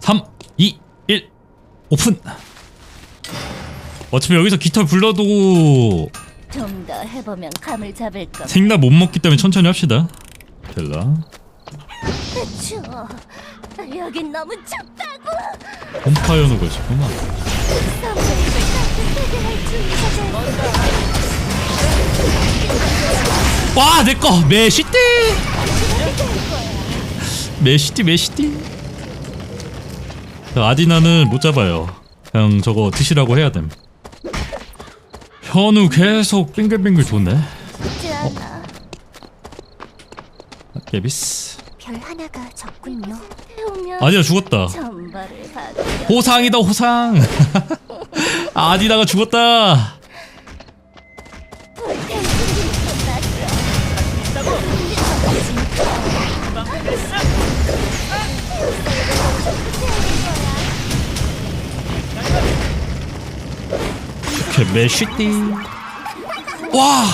3, 2, 1 오픈 어차피 여기서 깃털 불러도 좀 더 해보면 감을 잡을 것. 생나 못 먹기 때문에 천천히 합시다 델라 추워. 여긴 너무 춥다고. 선배님을 따뜻하게 할 준비가 됐어. 와 내꺼 메시띠 메시띠 메시띠 자, 아디나는 못 잡아요. 그냥 저거 드시라고 해야 됨. 현우 계속 빙글빙글 도네. 않아. 개비스. 별 하나가 적군요. 아디나 죽었다. 호상이다 호상. 아디나가 죽었다 오케이 메시띠. 와.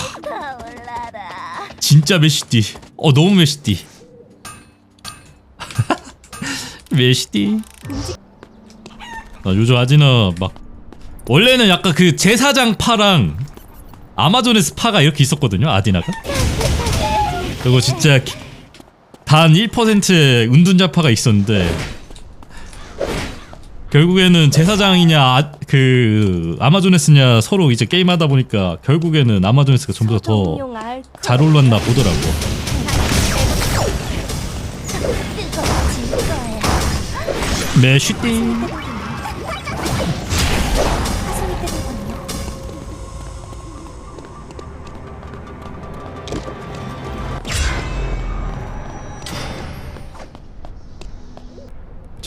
진짜 메시띠. 어 너무 메시띠. 메시띠. 아 요즘 아지나 막 원래는 약간 그 제사장 파랑 아마존의 스파가 이렇게 있었거든요 아디나가. 그리고 진짜 기- 단 1%의 은둔자 파가 있었는데 결국에는 제사장이냐 아, 그 아마존에스냐 서로 이제 게임하다 보니까 결국에는 아마존에스가 전부 다더 소독용 알코올. 잘 올랐나 보더라고. 뜨거워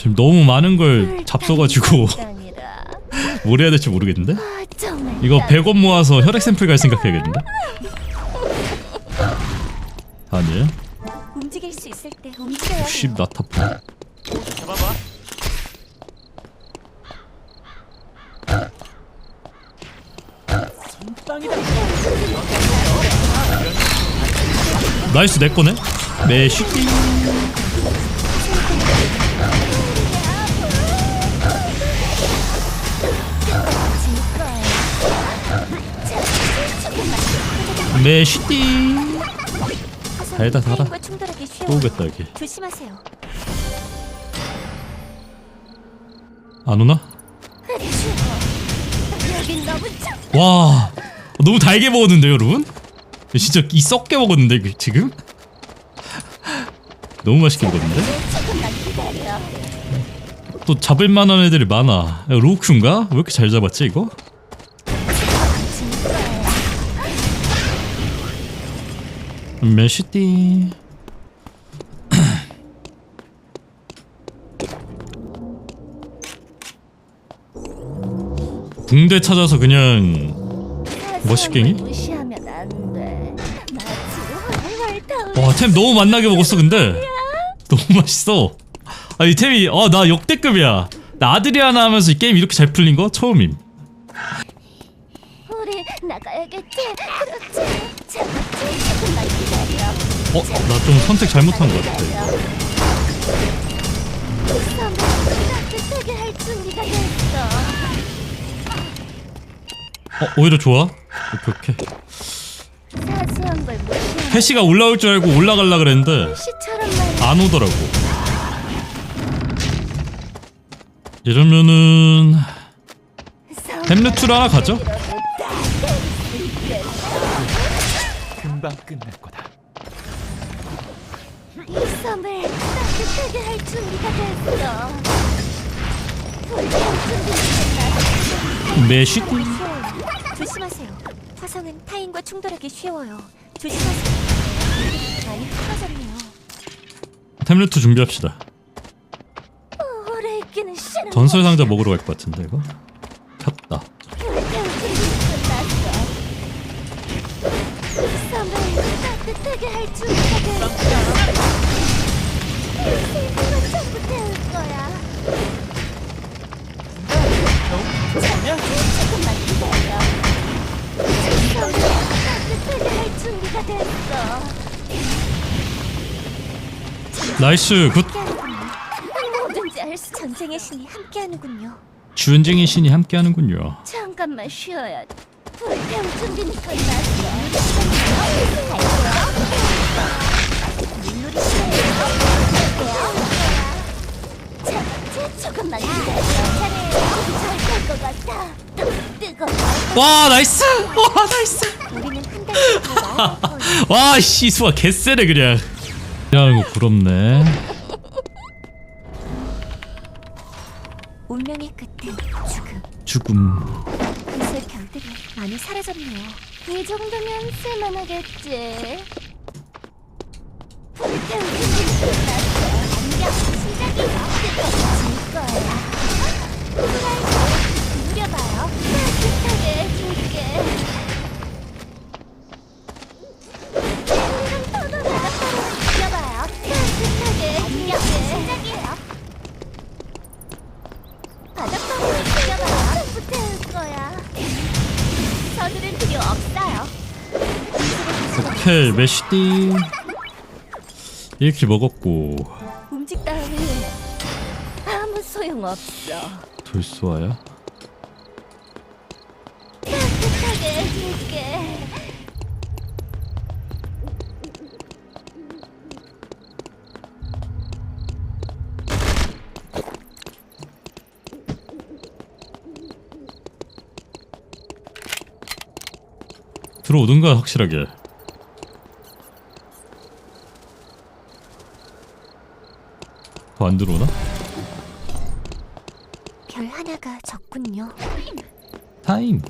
지금 너무 많은 걸 잡숴가지고. 뭘 해야 될지 모르겠는데? 이거 땅. 100원 모아서 혈액 샘플 갈 생각해야겠는데? 아니에요? 움직일 수 있을 때 움직여야 해요. 60 나타포. 잡아봐. 나이스 내 거네? 메시 메시띠. 달다, 달아. 또 오겠다 여기. 조심하세요. 안 오나? 여긴 너무 춥. 와 너무 달게 먹었는데요 여러분? 진짜 이 썩게 먹었는데 이거 지금? 너무 맛있게 먹었는데? 조금만 기다려. 또 잡을 만한 애들이 많아 야, 로우큐인가? 왜 이렇게 잘 잡았지 이거? 메시띠 붕대 찾아서 그냥 멋있갱이? 무시하면 안 돼. 마치 활활 타오르는 와템 너무 맛나게 먹었어 근데 너무 맛있어 아이 템이 어나 역대급이야 나 아드리아나 하면서 이 게임 이렇게 잘 풀린 거 처음임 우리 나가야겠지. 어? 나 좀 선택 잘못한 것 같아 됐어. 어 오히려 좋아 오케이 오케이 해시가 올라올 줄 알고 올라갈라 그랬는데. 안 오더라고 이러면은 햄루트로 하나 가죠? 금방 끝날 거다. 이 섬을 따뜻하게 할 준비가 됐어. 준비가 끝났어. 메시띠 쉬워요. 조심하세요. 화성은 타인과 충돌하기 쉬워요. 조심하세요. 많이 커졌네요. 햄루트 준비합시다 오래 있기는 싫어. 전설 상자 먹으러 갈 것 같은데 이거 켰다 불태울 준비가 끝났어. 이 섬을 따뜻하게 할 준비가 됐어. 냐 조금만 기다려. 이 섬을 따뜻하게 할 준비가 됐어. 나이스 굿 모든 어찌할 수 전쟁의 신이 함께하는군요. 주은쟁이 신이 함께하는군요. 잠깐만 쉬어야 돼. 불 태울 준비는 끝났어. 물놀이 자, 조금만 기다려. 같아. 와 나이스! 와 나이스! 우리는 한 달씩 더 나아갈 거예요. 와 씨수아 개쎄네 그냥. 이라는 거 부럽네. 운명의 끝은 죽음. 죽음. 그새 별들이 많이 사라졌네요. 이 정도면 쓸만하겠지. 서두를 필요 없어요. 오케이 메시띠. 1킬 먹었고 움직 따위 아무 소용 없어. 돌쏘아야. 들어오든가 확실하게. 더 안 들어오나? 별 하나가 적군요. 타임.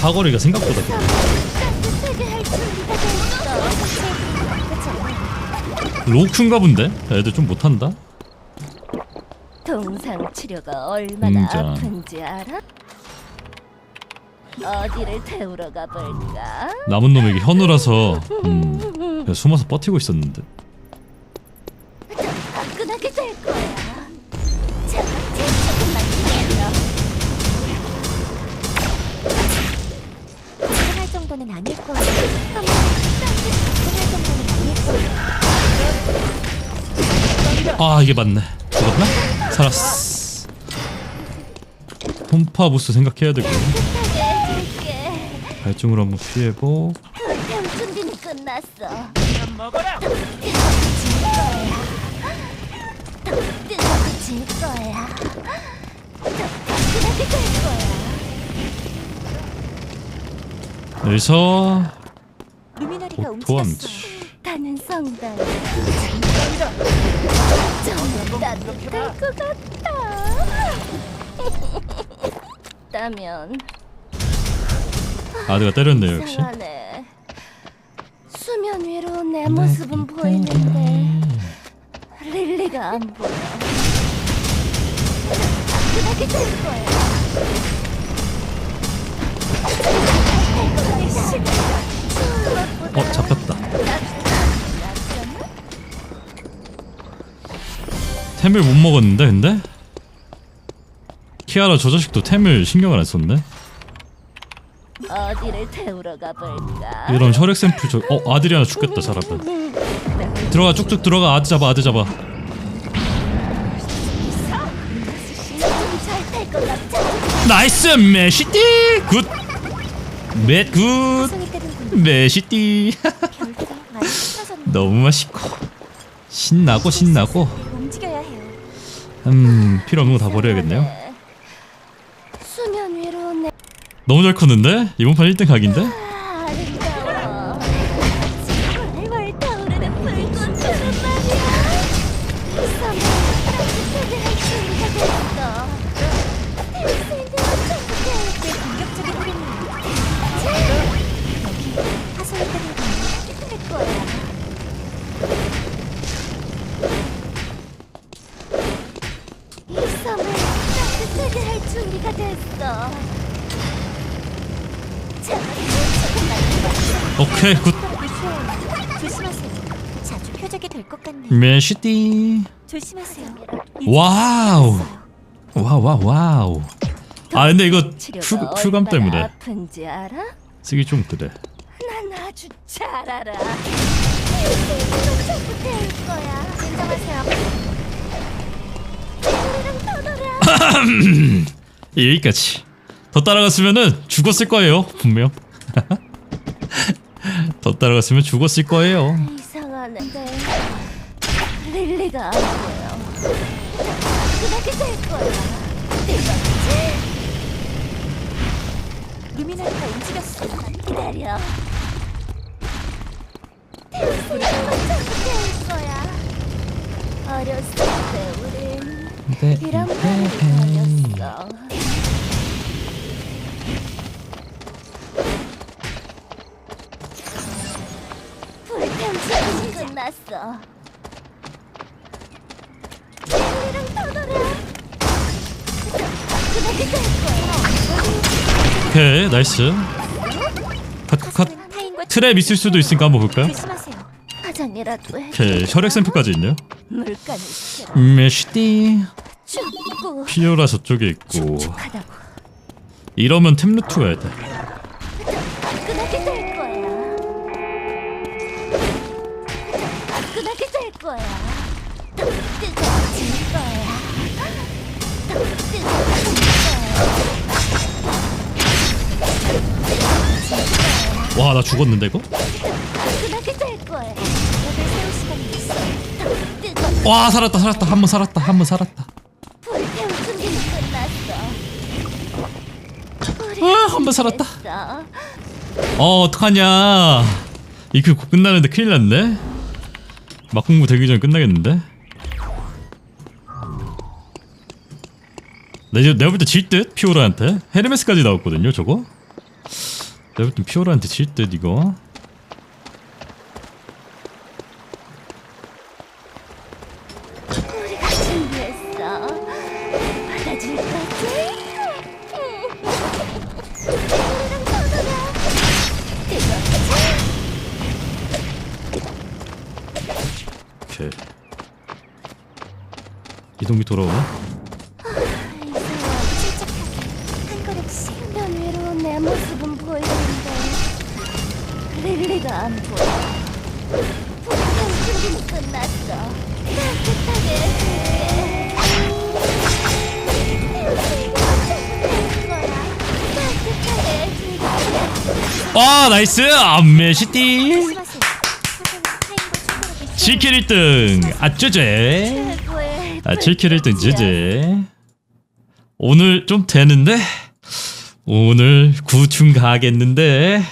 사거리가 생각보다 길어. 따뜻하게 할 준비가 됐어. 그렇지 않아? 로크인가 본데? 애들 좀 못한다? 동상 치료가 얼마나 인정. 아픈지 알아? 어디를 태우러 가볼까? 남은 놈에게 현우라서 음, 그냥 숨어서 버티고 있었는데 화끈하게 될 거야. 자, 제 조금만 기다려. 걱정할 정도는 아닐 거야. 어머, 걱정할 정도는 아닐 거야. 아 이게 맞네 죽었나? 살았어 톰파 보스 생각해야 되고. 발중으로 한번 피해보 준비는 끝났어. 그냥 먹어라. 뜨거워질 거야. 뜨거워질 거야. 화끈하게 될 거야. 여기서 루미나리가 움직였어. 감 사합니다. 좀 따뜻할 것 같다. 따면 아드가 때렸네요 역시 이상하네. 수면 위로 내 모습은 보이는데 릴리가 안 보여. 따뜻하게 될 거야. 어 잡혔다 템을 못 먹었는데 근데? 키아라 저 자식도 템을 신경을 안 썼네 어디를 태우러 가볼까? 이런 혈액 샘플 저... 어 아들이 하나 죽겠다 잘하면 들어가 쭉쭉 들어가 아드 잡아 아드 잡아. 나이스 메시띠 굿 맷굿 성이 뜨는군. 메시띠. 너무 맛있고 신나고 신나고. 음 필요 없는 거 다 버려야겠네요 수면 위로 내 너무 잘 컸는데? 이번 판 1등 각인데? 네, 굿. 맨시티. 와우. 와우 와우 와우. 아 근데 이거 풀, 풀감 때문에 쓰기 좀 그래. 난 아주 잘 알아. 여기까지. 더 따라갔으면 죽었을 거예요 분명. 더 따라갔으면 죽었을 거예요. 이상하는데 릴리가 안 보여. 그렇게 될 거야. 이거지? 루미나리가 움직였어. 기다려. 태우스가 될 거야. 어렸을 때 우린 이런 밤이 거렸어. 거야. 오케이, 나이스. 컷, 컷. 타인과 트랩 있을 수도 있으니까 한번 볼까요? 조심하세요. 화장이라도 해. 오케이, 혈액 샘플까지 있네요. 물간을 시켜라. 메시디. 춥고 피오라 저쪽에 있고. 축축하다고. 이러면 템루트 가야 돼. 와, 나 죽었는데, 이거? 와, 살았다, 살았다. 한 번 살았다, 한 번 살았다. 불태울 준비는 끝났어. 아, 한 번 살았다. 어, 어떡하냐. 이그 곧 끝나는데 큰일 났네. 막공부 되기 전에 끝나겠는데? 내, 내가 볼때 질 듯? 피오라한테? 헤르메스까지 나왔거든요, 저거? 내가 볼땐 피오라한테 질 듯, 이거. 뜨겁지? 오케이. 이동기 돌아오나? 안 보여 준비는 끝났어 따뜻하게 와, 나이스! 충돌하기 지킬 1등! 아, 쯔제! 아, 7킬 1등 쯔제. 오늘 좀 되는데? 오늘 구충 가겠는데?